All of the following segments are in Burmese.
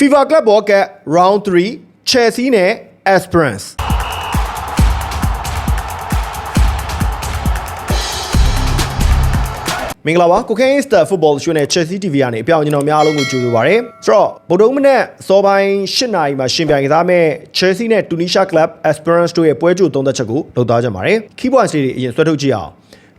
FIFA Club World Cup Round 3 Chelsea နဲ့ Esperance မင်္ဂလာပါကိုကင်းစတာဖုတ်ဘောရှိုးနဲ့ Chelsea TV ကနေအပြောင်းကျွန်တော်များအားလုံးကိုကြိုဆိုပါရစေဆိုတော့ဗုဒ္ဓမနက်စောပိုင်း8နာရီမှာရှင်ပြိုင်ကစားမဲ့ Chelsea နဲ့ Tunisia Club Esperance တို့ရဲ့ပွဲကြိုသုံးသက်ချက်ကိုလုပ်သားကြပါရစေ Key points တွေအရင်ဆွဲထုတ်ကြည့်အောင်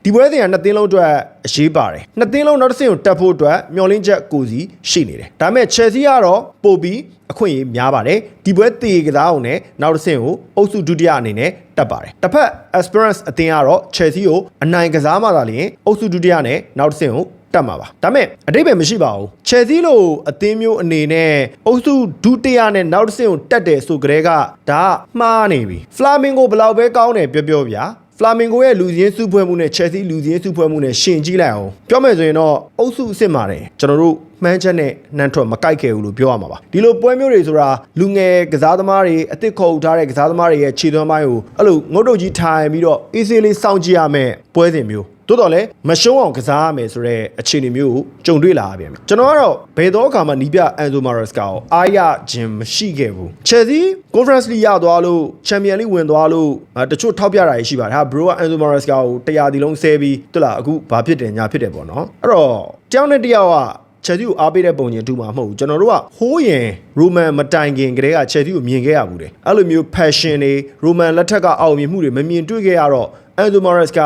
ဒီပွဲစဉ်ကနှစ်သင်းလုံးအတွက်အရေးပါတယ်နှစ်သင်းလုံးနောက်တစ်ဆင့်ကိုတက်ဖို့အတွက်မျှော်လင့်ချက်ကိုစီရှိနေတယ်ဒါပေမဲ့ Chelsea ကတော့ပို့ပြီးအခွင့်အရေးများပါတယ်ဒီပွဲတေကစားအောင်နဲ့နောက်တစ်ဆင့်ကိုအုပ်စုဒုတိယအနေနဲ့တက်ပါတယ်တစ်ဖက် Esperance အသင်းကတော့ Chelsea ကိုအနိုင်ကစားမှသာလျှင်အုပ်စုဒုတိယနဲ့နောက်တစ်ဆင့်ကိုတက်မှာပါဒါပေမဲ့အတိတ်ပဲမရှိပါဘူး Chelsea လိုအသင်းမျိုးအနေနဲ့အုပ်စုဒုတိယနဲ့နောက်တစ်ဆင့်ကိုတက်တယ်ဆိုကြတဲ့ကဒါကမှားနေပြီ Flamingo ဘယ်လောက်ပဲကောင်းတယ်ပြောပြောဗျာ ဖလာမင်ဂိုရဲ့လူစင်းစုဖွဲ့မှုနဲ့ Chelsea လူစင်းစုဖွဲ့မှုနဲ့ရှင်ကြည့်လိုက်အောင်ပြောမယ်ဆိုရင်တော့အုပ်စုအစ်စ်ပါတယ်ကျွန်တော်တို့မှန်းချက်နဲ့နှမ်းထွက်မကိုက်ခဲ့ဘူးလို့ပြောရမှာပါဒီလိုပွဲမျိုးတွေဆိုတာလူငယ်ကစားသမားတွေအစ်စ်ခေါ်ထားတဲ့ကစားသမားတွေရဲ့ခြေသွမ်းပိုင်းကိုအဲ့လိုငုတ်တုတ်ကြီးထိုင်ပြီးတော့ easy လေးစောင့်ကြည့်ရမယ်ပွဲစဉ်မျိုး တိုးတော်လဲမရှုံးအောင်ကစားရမယ်ဆိုတဲ့အခြေအနေမျိုးကိုကြုံတွေ့လာရပြန်ပြီကျွန်တော်ကတော့ဘယ်တော့အခါမှနီးပြအန်ဇိုမာရက်စကာကိုအားရခြင်းမရှိခဲ့ဘူး Chelsea Conference League ရသွားလို့ Champions League ဝင်သွားလို့အဲတချို့ထောက်ပြတာရှိပါတယ်ဟာ Bro ကအန်ဇိုမာရက်စကာကိုတရားဒီလုံးဆဲပြီးတွလားအခုဘာဖြစ်တယ်ညာဖြစ်တယ်ပေါ့နော်အဲ့တော့တယောက်နဲ့တယောက်က ချက်စီကိုအားပေးတဲ့ပုံချင်းတူမှာမဟုတ်ဘူးကျွန်တော်တို့ကဟိုးရင်ရိုမန်မတိုင်ခင်ကတည်းကချက်စီကိုမြင်ခဲ့ရဘူးတယ်အဲ့လိုမျိုး passion တွေရိုမန်လက်ထက်ကအောင်မြင်မှုတွေမမြင်တွေ့ခဲ့ရတော့အန်ဒိုမာရက်စ်က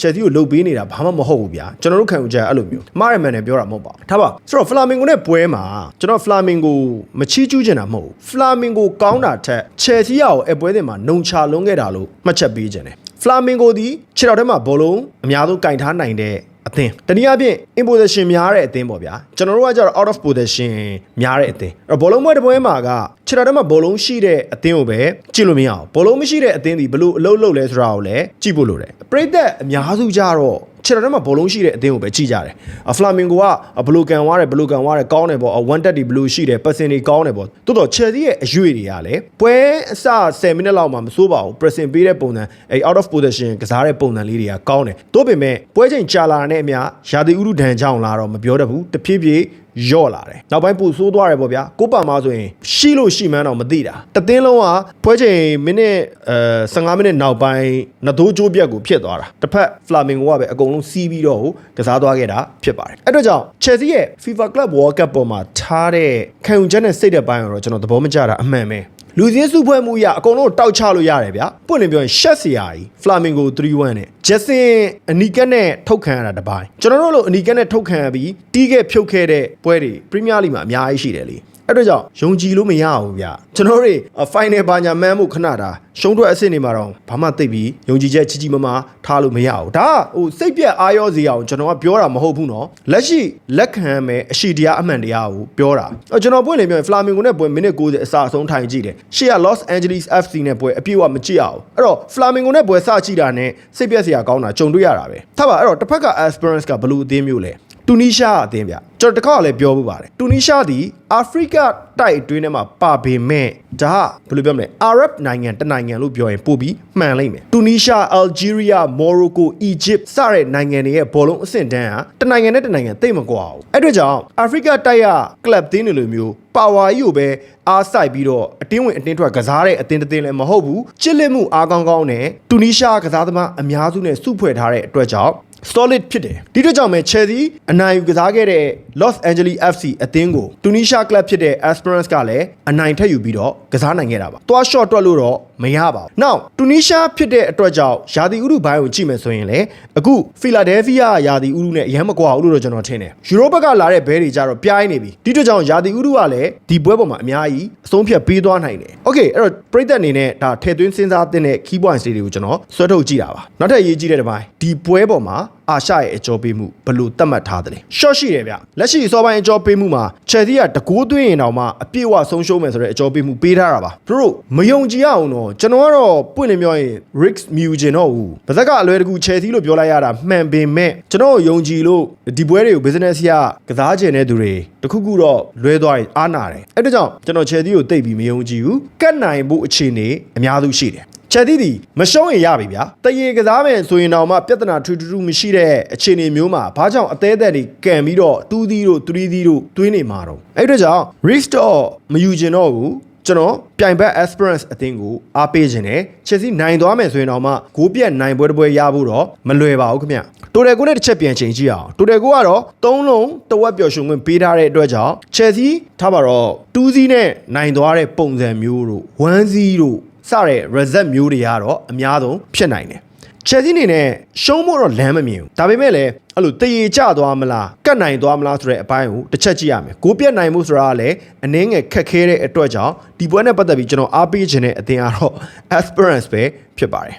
ချက်စီကိုလှုပ်ပေးနေတာဘာမှမဟုတ်ဘူးဗျာကျွန်တော်တို့ခံယူချက်အဲ့လိုမျိုးမားရမန်နဲ့ပြောတာမဟုတ်ပါဘူးထားပါဆိုတော့ဖလာမင်ဂိုနဲ့ပွဲမှာကျွန်တော်ဖလာမင်ဂိုမချီးကျူးချင်တာမဟုတ်ဘူးဖလာမင်ဂိုကောင်းတာထက်ချက်စီရောအပွဲတင်မှာနှုံချလုံးခဲ့တာလို့မှတ်ချက်ပေးခြင်းတယ်ဖလာမင်ဂိုဒီခြေတော်ထဲမှာဘောလုံးအများဆုံးကင်ထားနိုင်တဲ့ အသင်းတနည်းအားဖြင့် in position များတဲ့အသင်းပေါ့ဗျာကျွန်တော်တို့ကကျတော့ out of position များတဲ့အသင်းအဲ့တော့ဘောလုံးပွဲတစ်ပွဲမှာကခြေတော်ထဲမှာဘောလုံးရှိတဲ့အသင်းကိုပဲကြည့်လို့မရအောင်ဘောလုံးမရှိတဲ့အသင်းဒီဘလို့အလုပ်လုပ်လဲဆိုတာကိုလည်းကြည့်ဖို့လိုတယ်ပရိသတ်အများစုကြတော့ ခြေတော်ထဲမှာဘောလုံးရှိတဲ့အသင်းကိုပဲကြည့်ကြတယ်ဖလာမင်ဂိုကဘလူကန်ဝါတယ်ဘလူကန်ဝါတယ်ကောင်းတယ်ပေါ့1တက်ဒီဘလူရှိတယ်ပတ်စင်တွေကောင်းတယ်ပေါ့တိုးတော့ Chelsea ရဲ့အရွေတွေကလည်းပွဲအစ10မိနစ်လောက်မှမစိုးပါဘူး pressing ပေးတဲ့ပုံစံအဲ out of position ကစားတဲ့ပုံစံလေးတွေကကောင်းတယ်တိုးပေမဲ့ပွဲချိန်ကြာလာတဲ့အမျှရာသီဥတုဒဏ်ကြောင့်လာတော့မပြောတတ်ဘူးတဖြည်းဖြည်း ယော့လာတယ်နောက်ပိုင်းပူဆိုးသွားတယ်ပေါ့ဗျာကိုပါမာဆိုရင်ရှိလို့ရှိမှန်းတော့မသိတာတသင်းလုံးကပွဲချိန်မိနစ်အဲ15မိနစ်နောက်ပိုင်းနဒိုးကျိုးပြက်ကိုဖြစ်သွားတာတစ်ဖက်ဖလာမင်ဂိုကပဲအကုန်လုံးစီးပြီးတော့ကစားသွားခဲ့တာဖြစ်ပါတယ်အဲ့တော့ကြောင့် Chelsea ရဲ့ FIFA Club World Cup ပေါ်မှာထားတဲ့ခံယူချက်နဲ့စိတ်တဲ့ပိုင်းကိုတော့ကျွန်တော်သဘောမကျတာအမှန်ပဲ လူစင်းစုဖွဲ့မှုရအကုန်လုံးတောက်ချလို့ရတယ်ဗျာပွင့်လင်းပြောရင်ရှက်စရာကြီး Flamingo 3-1နဲ့ Jason အနီကက်နဲ့ထုတ်ခံရတာတစ်ပိုင်းကျွန်တော်တို့လိုအနီကက်နဲ့ထုတ်ခံရပြီးတီးခဲ့ဖြုတ်ခဲ့တဲ့ပွဲတွေ Premier League မှာအများကြီးရှိတယ်လေ အဲ့ဒါကြောင့်ယုံကြည်လို့မရဘူးဗျကျွန်တော်တို့ final ဘာညာမှန်းမှုခဏတာရှုံးထွက်အဆင့်နေမှာတော့ဘာမှသိပြီးယုံကြည်ချက်ကြီးကြီးမားမားထားလို့မရဘူးဒါဟိုစိတ်ပြက်အာရောစီအောင်ကျွန်တော်ကပြောတာမဟုတ်ဘူးနော်လက်ရှိလက်ခံမဲ့အရှိတရားအမှန်တရားကိုပြောတာကျွန်တော်ပွင့်နေပြောရင်ဖလာမင်ဂိုနဲ့ပွဲမိနစ်90အစအဆုံးထိုင်ကြည့်တယ်ရှေ့က Los Angeles FC နဲ့ပွဲအပြည့်အဝမကြည့်အောင်အဲ့တော့ဖလာမင်ဂိုနဲ့ပွဲစကြည့်တာနဲ့စိတ်ပြက်စရာကောင်းတာကြုံတွေ့ရတာပဲထားပါအဲ့တော့တစ်ဖက်က Esperance ကဘလူးအသင်းမျိုးလဲ တူနီးရှားအသင်းဗျကျွန်တော်တခါလည်းပြောမှုပါတယ်တူနီးရှားသည်အာဖရိကတိုက်အတွင်းထဲမှာပါပေမဲ့ဒါကဘယ်လိုပြောမလဲအာရပ်နိုင်ငံတနိုင်ငံလို့ပြောရင်ပို့ပြီးမှန်လိမ့်မယ်တူနီးရှားအယ်ဂျီးရီးယားမော်ရိုကိုအီဂျစ်စတဲ့နိုင်ငံတွေရဲ့ဘောလုံးအဆင့်တန်းဟာတနိုင်ငံနဲ့တနိုင်ငံသိမ့်မကွာဘူးအဲ့အတွက်ကြောင့်အာဖရိကတိုက်ကကလပ်သင်းတွေလိုမျိုးပါဝါကြီးကိုပဲအားစိုက်ပြီးတော့အတင်းဝင်အတင်းထွက်ကစားတဲ့အတင်းတစ်တင်းလည်းမဟုတ်ဘူးချစ်လက်မှုအားကောင်းကောင်းနဲ့တူနီးရှားကစားသမားအများစုနဲ့စုဖွဲ့ထားတဲ့အတွက်ကြောင့် solid ဖြစ်တယ်ဒီတော့ကြောင့်ပဲ Chelsea အနိုင်ယူကစားခဲ့တဲ့ Los Angeles FC အသင်းကို Tunisia club ဖြစ်တဲ့ Esperance ကလည်းအနိုင်ထက်ယူပြီးတော့ကစားနိုင်ခဲ့တာပါ။သွား short တွက်လို့တော့မရပါဘူး။ Now Tunisia ဖြစ်တဲ့အတွက်ကြောင့်ယာတီဥရုဘိုင်းကိုကြည့်မယ်ဆိုရင်လေအခု Philadelphia ယာတီဥရုနဲ့အရင်မကွာဘူးလို့တော့ကျွန်တော်ထင်တယ်။ Europe ကလာတဲ့ဘဲတွေကြတော့ပြိုင်းနေပြီ။ဒီတော့ကြောင့်ယာတီဥရုကလည်းဒီပွဲပေါ်မှာအများကြီးအဆုံးဖြတ်ပေးသွားနိုင်တယ်။ Okay အဲ့တော့ပြည်သက်အနေနဲ့ဒါထည့်သွင်းစဉ်းစားသင့်တဲ့ key points တွေကိုကျွန်တော်ဆွဲထုတ်ကြည့်တာပါ။နောက်ထပ်ရေးကြည့်တဲ့တစ်ပိုင်းဒီပွဲပေါ်မှာအာရှရဲ့အကျော်ပေးမှုဘယ်လို့သတ်မှတ်ထားသလဲ။ short ရှိတယ်ဗျ။လက်ရှိအစောပိုင်းအကျော်ပေးမှုမှာ Chelsea ကတကူးသွင်းရင်တောင်မှအပြည့်အဝဆုံးရှုံးမယ်ဆိုတဲ့အကျော်ပေးမှုပေးထားတာပါ။သူတို့မယုံကြည်ရအောင်တော့ကျွန်တော်ကတော့ပွင့်လင်းပြောရင် Rick Mugen တော့ဘူး။ဗဇက်ကအလွယ်တကူ Chelsea လို့ပြောလိုက်ရတာမှန်ပေမဲ့ကျွန်တော်ယုံကြည်လို့ဒီပွဲတွေကို business ရကစားချင်တဲ့သူတွေတခုခုတော့လွဲသွားရင်အားနာတယ်။အဲ့ဒါကြောင့်ကျွန်တော် Chelsea ကိုတိတ်ပြီးမယုံကြည်ဘူး။ကတ်နိုင်ဖို့အခြေအနေအများစုရှိတယ်။ ချက်သီးဒီမရှုံးရင်ရပြီဗျာတရေကစားမယ်ဆိုရင်တော့မှပြဿနာထူးထူးထူးမရှိတဲ့အခြေအနေမျိုးမှာဘာကြောင့်အသေးသက်တွေကန်ပြီးတော့2သီးတို့3သီးတို့တွင်းနေမှာတော့အဲ့အတွက်ကြောင့် risk တော့မယူကျင်တော့ဘူးကျွန်တော်ပြိုင်ဘက် Esperance အသင်းကိုအားပေးခြင်းနဲ့ Chelsea နိုင်သွားမယ်ဆိုရင်တော့မှဂိုးပြတ်နိုင်ပွဲတစ်ပွဲရဖို့တော့မလွယ်ပါဘူးခင်ဗျတိုတယ်ကိုနဲ့တစ်ချက်ပြန်ချိန်ကြည့်အောင်တိုတယ်ကိုကတော့၃လုံးတဝက်ပျော်ရွှင်ခွင့်ပေးထားတဲ့အတွက်ကြောင့် Chelsea ထားပါတော့2စီးနဲ့နိုင်သွားတဲ့ပုံစံမျိုးတို့1စီးတို့ စတဲ့ result မျိုးတွေကတော့အများဆုံးဖြစ်နိုင်တယ် Chelsea အနေနဲ့ရှုံးဖို့တော့လမ်းမမြင်ဘူးဒါပေမဲ့လည်းအဲ့လိုတရေကျသွားမလားကတ်နိုင်သွားမလားဆိုတဲ့အပိုင်းကိုတစ်ချက်ကြည့်ရမယ်ကိုပြတ်နိုင်မှုဆိုတာကလည်းအနည်းငယ်ခက်ခဲတဲ့အတွက်ကြောင့်ဒီပွဲနဲ့ပတ်သက်ပြီးကျွန်တော်အားပေးခြင်းတဲ့အသင်းကတော့ Esperance ပဲဖြစ်ပါတယ်